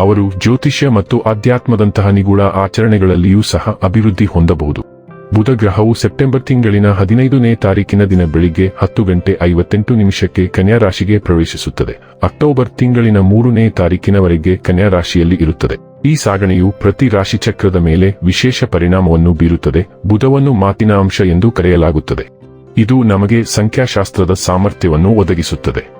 ಅವರು ಜ್ಯೋತಿಷ್ಯ ಮತ್ತು ಆಧ್ಯಾತ್ಮದಂತಹ ನಿಗೂಢ ಆಚರಣೆಗಳಲ್ಲಿಯೂ ಸಹ ಅಭಿವೃದ್ಧಿ ಹೊಂದಬಹುದು. ಬುಧ ಗ್ರಹವು ಸೆಪ್ಟೆಂಬರ್ ತಿಂಗಳಿನ ಹದಿನೈದನೇ ತಾರೀಕಿನ ದಿನ ಬೆಳಿಗ್ಗೆ ಹತ್ತು ಗಂಟೆ ಐವತ್ತೆಂಟು ನಿಮಿಷಕ್ಕೆ ಕನ್ಯಾ ರಾಶಿಗೆ ಪ್ರವೇಶಿಸುತ್ತದೆ. ಅಕ್ಟೋಬರ್ ತಿಂಗಳಿನ ಮೂರನೇ ತಾರೀಕಿನವರೆಗೆ ಕನ್ಯಾ ರಾಶಿಯಲ್ಲಿ ಇರುತ್ತದೆ. ಈ ಸಾಗಣೆಯು ಪ್ರತಿ ರಾಶಿ ಚಕ್ರದ ಮೇಲೆ ವಿಶೇಷ ಪರಿಣಾಮವನ್ನು ಬೀರುತ್ತದೆ. ಬುಧವನ್ನು ಮಾತಿನ ಅಂಶ ಎಂದು ಕರೆಯಲಾಗುತ್ತದೆ. ಇದು ನಮಗೆ ಸಂಖ್ಯಾಶಾಸ್ತ್ರದ ಸಾಮರ್ಥ್ಯವನ್ನು ಒದಗಿಸುತ್ತದೆ.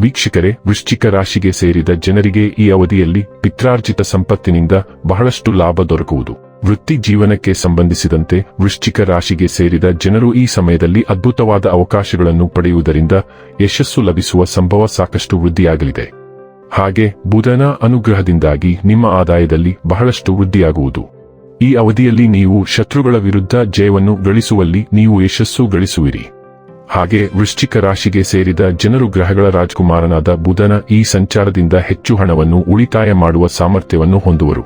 ವೀಕ್ಷಕರೇ, ವೃಶ್ಚಿಕ ರಾಶಿಗೆ ಸೇರಿದ ಜನರಿಗೆ ಈ ಅವಧಿಯಲ್ಲಿ ಪಿತ್ರಾರ್ಜಿತ ಸಂಪತ್ತಿನಿಂದ ಬಹಳಷ್ಟು ಲಾಭ ದೊರಕುವುದು. ವೃತ್ತಿ ಜೀವನಕ್ಕೆ ಸಂಬಂಧಿಸಿದಂತೆ ವೃಶ್ಚಿಕ ರಾಶಿಗೆ ಸೇರಿದ ಜನರು ಈ ಸಮಯದಲ್ಲಿ ಅದ್ಭುತವಾದ ಅವಕಾಶಗಳನ್ನು ಪಡೆಯುವುದರಿಂದ ಯಶಸ್ಸು ಲಭಿಸುವ ಸಂಭವ ಸಾಕಷ್ಟು ವೃದ್ಧಿಯಾಗಲಿದೆ. ಹಾಗೆ ಬುಧನ ಅನುಗ್ರಹದಿಂದಾಗಿ ನಿಮ್ಮ ಆದಾಯದಲ್ಲಿ ಬಹಳಷ್ಟು ವೃದ್ಧಿಯಾಗುವುದು. ಈ ಅವಧಿಯಲ್ಲಿ ನೀವು ಶತ್ರುಗಳ ವಿರುದ್ಧ ಜಯವನ್ನು ಗಳಿಸುವಲ್ಲಿ ನೀವು ಯಶಸ್ಸು ಗಳಿಸುವಿರಿ. ಹಾಗೆ ವೃಶ್ಚಿಕ ರಾಶಿಗೆ ಸೇರಿದ ಜನರು ಗ್ರಹಗಳ ರಾಜಕುಮಾರನಾದ ಬುಧನ ಈ ಸಂಚಾರದಿಂದ ಹೆಚ್ಚು ಹಣವನ್ನು ಉಳಿತಾಯ ಮಾಡುವ ಸಾಮರ್ಥ್ಯವನ್ನು ಹೊಂದುವರು.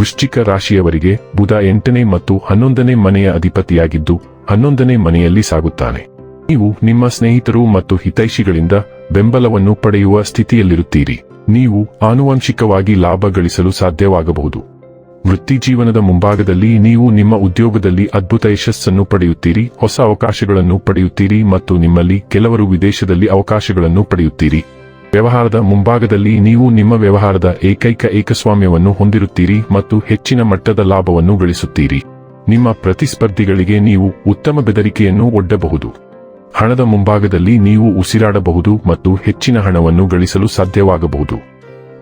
ವೃಶ್ಚಿಕ ರಾಶಿಯವರಿಗೆ ಬುಧ ಎಂಟನೇ ಮತ್ತು ಹನ್ನೊಂದನೇ ಮನೆಯ ಅಧಿಪತಿಯಾಗಿದ್ದು, ಹನ್ನೊಂದನೇ ಮನೆಯಲ್ಲಿ ಸಾಗುತ್ತಾನೆ. ನೀವು ನಿಮ್ಮ ಸ್ನೇಹಿತರು ಮತ್ತು ಹಿತೈಷಿಗಳಿಂದ ಬೆಂಬಲವನ್ನು ಪಡೆಯುವ ಸ್ಥಿತಿಯಲ್ಲಿರುತ್ತೀರಿ. ನೀವು ಆನುವಂಶಿಕವಾಗಿ ಲಾಭ ಗಳಿಸಲು ಸಾಧ್ಯವಾಗಬಹುದು. ವೃತ್ತಿ ಜೀವನದ ಮುಂಭಾಗದಲ್ಲಿ ನೀವು ನಿಮ್ಮ ಉದ್ಯೋಗದಲ್ಲಿ ಅದ್ಭುತ ಯಶಸ್ಸನ್ನು ಪಡೆಯುತ್ತೀರಿ, ಹೊಸ ಅವಕಾಶಗಳನ್ನು ಪಡೆಯುತ್ತೀರಿ ಮತ್ತು ನಿಮ್ಮಲ್ಲಿ ಕೆಲವರು ವಿದೇಶದಲ್ಲಿ ಅವಕಾಶಗಳನ್ನು ಪಡೆಯುತ್ತೀರಿ. ವ್ಯವಹಾರದ ಮುಂಭಾಗದಲ್ಲಿ ನೀವು ನಿಮ್ಮ ವ್ಯವಹಾರದ ಏಕೈಕ ಏಕಸ್ವಾಮ್ಯವನ್ನು ಹೊಂದಿರುತ್ತೀರಿ ಮತ್ತು ಹೆಚ್ಚಿನ ಮಟ್ಟದ ಲಾಭವನ್ನು ಗಳಿಸುತ್ತೀರಿ. ನಿಮ್ಮ ಪ್ರತಿಸ್ಪರ್ಧಿಗಳಿಗೆ ನೀವು ಉತ್ತಮ ಬೆದರಿಕೆಯನ್ನು ಒಡ್ಡಬಹುದು. ಹಣದ ಮುಂಭಾಗದಲ್ಲಿ ನೀವು ಉಸಿರಾಡಬಹುದು ಮತ್ತು ಹೆಚ್ಚಿನ ಹಣವನ್ನು ಗಳಿಸಲು ಸಾಧ್ಯವಾಗಬಹುದು.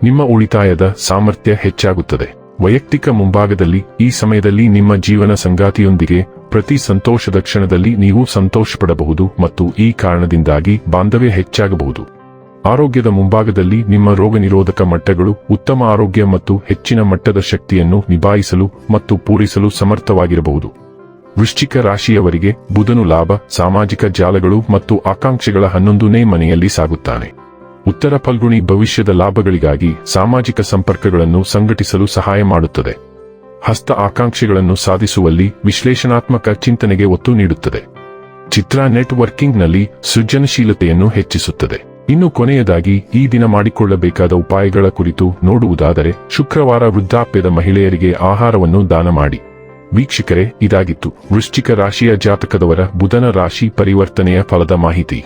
ನಿಮ್ಮ ಉಳಿತಾಯದ ಸಾಮರ್ಥ್ಯ ಹೆಚ್ಚಾಗುತ್ತದೆ. ವೈಯಕ್ತಿಕ ಮುಂಭಾಗದಲ್ಲಿ, ಈ ಸಮಯದಲ್ಲಿ ನಿಮ್ಮ ಜೀವನ ಸಂಗಾತಿಯೊಂದಿಗೆ, ಪ್ರತಿ ಸಂತೋಷದ ಕ್ಷಣದಲ್ಲಿ ನೀವು ಸಂತೋಷಪಡಬಹುದು ಮತ್ತು ಈ ಕಾರಣದಿಂದಾಗಿ ಬಾಂಧವ್ಯ ಹೆಚ್ಚಾಗಬಹುದು. ಆರೋಗ್ಯದ ಮುಂಭಾಗದಲ್ಲಿ ನಿಮ್ಮ ರೋಗ ನಿರೋಧಕ ಮಟ್ಟಗಳು ಉತ್ತಮ ಆರೋಗ್ಯ ಮತ್ತು ಹೆಚ್ಚಿನ ಮಟ್ಟದ ಶಕ್ತಿಯನ್ನು ನಿಭಾಯಿಸಲು ಮತ್ತು ಪೂರೈಸಲು ಸಮರ್ಥವಾಗಿರಬಹುದು. ವೃಶ್ಚಿಕ ರಾಶಿಯವರಿಗೆ ಬುಧನು ಲಾಭ, ಸಾಮಾಜಿಕ ಜಾಲಗಳು ಮತ್ತು ಆಕಾಂಕ್ಷೆಗಳ ಹನ್ನೊಂದನೇ ಮನೆಯಲ್ಲಿ ಸಾಗುತ್ತಾನೆ. ಉತ್ತರ ಫಲ್ಗುಣಿ ಭವಿಷ್ಯದ ಲಾಭಗಳಿಗಾಗಿ ಸಾಮಾಜಿಕ ಸಂಪರ್ಕಗಳನ್ನು ಸಂಘಟಿಸಲು ಸಹಾಯ ಮಾಡುತ್ತದೆ. ಹಸ್ತ ಆಕಾಂಕ್ಷೆಗಳನ್ನು ಸಾಧಿಸುವಲ್ಲಿ ವಿಶ್ಲೇಷಣಾತ್ಮಕ ಚಿಂತನೆಗೆ ಒತ್ತು ನೀಡುತ್ತದೆ. ಚಿತ್ರ ನೆಟ್ವರ್ಕಿಂಗ್ನಲ್ಲಿ ಸೃಜನಶೀಲತೆಯನ್ನು ಹೆಚ್ಚಿಸುತ್ತದೆ. ಇನ್ನು ಕೊನೆಯದಾಗಿ ಈ ದಿನ ಮಾಡಿಕೊಳ್ಳಬೇಕಾದ ಉಪಾಯಗಳ ಕುರಿತು ನೋಡುವುದಾದರೆ ಶುಕ್ರವಾರ ವೃದ್ಧಾಪ್ಯದ ಮಹಿಳೆಯರಿಗೆ ಆಹಾರವನ್ನು ದಾನ ಮಾಡಿ. ವೀಕ್ಷಕರೇ, ಇದಾಗಿತ್ತು. ವೃಶ್ಚಿಕ ರಾಶಿಯ ಜಾತಕದವರ ಬುಧನ ರಾಶಿ ಪರಿವರ್ತನೆಯ ಫಲದ ಮಾಹಿತಿ.